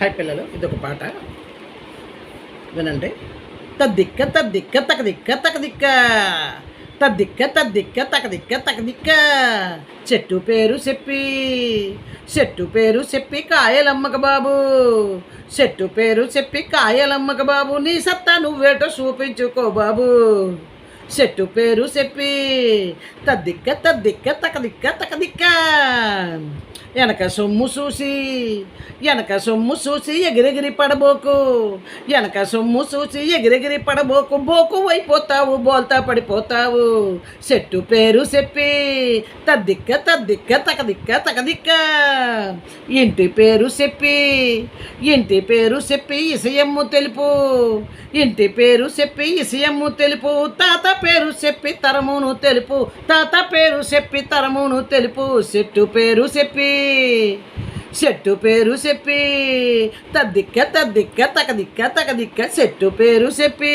Hi పిల్లలు ఇదొక పాట. వినండి. తద్దిక్క తద్దిక్క తకదిక్క తకదిక్క. తద్దిక్క తద్దిక్క తకదిక్క తకదిక్క. చెట్టు పేరు చెప్పి చెట్టు పేరు చెప్పి కాయలమ్మక బాబు. చెట్టు పేరు చెప్పి కాయలమ్మక బాబు నీ సత్తా నువ్వేటో చూపించుకో బాబు. చెట్టు పేరు చెప్పి. తద్దిక్క తద్దిక్క తకదిక్క తకదిక్క. వెనక సొమ్ము చూసి వెనక సొమ్ము చూసి ఎగిరెగిరి పడబోకు. వెనక సొమ్ము చూసి ఎగిరెగిరి పడబోకు. బోకు అయిపోతావు బోల్తా పడిపోతావు. చెట్టు పేరు చెప్పి. తద్దిక్క తద్దిక్క తకదిక్క తకదిక్క. ఇంటి పేరు చెప్పి ఇంటి పేరు చెప్పి ఇసయమ్ము తెలుపు. ఇంటి పేరు చెప్పి ఇసయమ్ము తెలుపు. తాత పేరు చెప్పి తరమును తెలుపు. తాత పేరు చెప్పి తరమును తెలుపు. చెట్టు పేరు చెప్పి చెట్టు పేరు చెప్పి తద్దిక్క తద్దిక్క తకదిక్క తకదిక్క చెట్టు పేరు చెప్పి.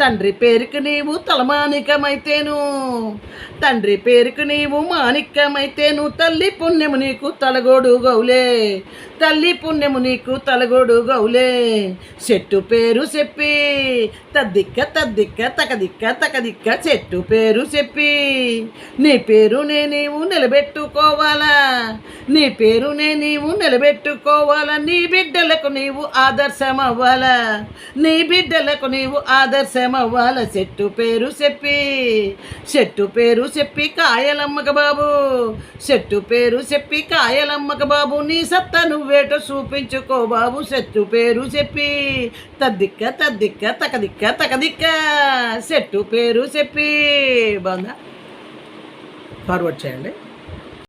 తండ్రి పేరుకు నీవు తలమానికమైతేను తండ్రి పేరుకు నీవు మాణిక్యమైతేను తల్లి పుణ్యము నీకు తలగోడు గౌలే. తల్లి పుణ్యము నీకు తలగోడు గౌలే చెట్టు పేరు చెప్పి. తద్దిక్క తద్దిక్క తకదిక్క తకదిక్క చెట్టు పేరు చెప్పి. నీ పేరునే నీవు నిలబెట్టుకోవాలా. నీ పేరునే నీవు నిలబెట్టుకోవాలా. నీ బిడ్డలకు నీవు ఆదర్శం అవ్వాలా నీ బిడ్డలకు నీవు ఆదర్శం అవ్వాలా చెట్టు పేరు చెప్పి. చెట్టు పేరు చెప్పి కాయలమ్మక బాబు. చెట్టు పేరు చెప్పి కాయలమ్మక బాబు. నీ సత్తా నువ్వేటో చూపించుకో బాబు సెట్టు పేరు చెప్పి. తద్దిక్క తద్దిక్క తకదిక్క తకదిక్క సెట్టు పేరు చెప్పి. బాగుందా? ఫార్వర్డ్ చేయండి.